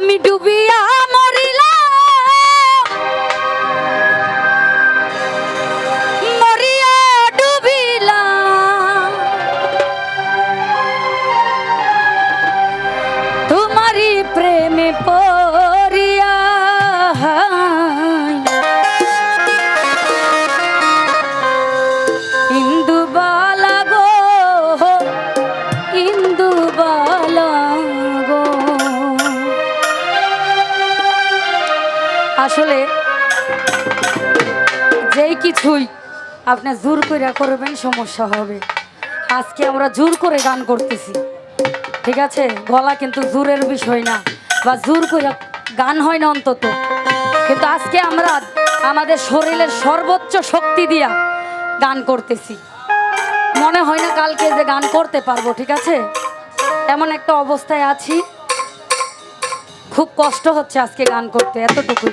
আমি ডুবিয়া যেই কিছুই আপনি জোর করে করবেন, সমস্যা হবে। আজকে আমরা জোর করে গান করতেছি। ঠিক আছে? গলা কিন্তু জোরের বিষয় না। বা জোর করে গান হয় না অন্তত। কিন্তু আজকে আমরা আমাদের শরীরের সর্বোচ্চ শক্তি দিয়া গান করতেছি। মনে হয় না কালকে যে গান করতে পারব, ঠিক আছে? এমন একটা অবস্থায় আছি। খুব কষ্ট হচ্ছে আজকে গান করতে, এতটুকুই।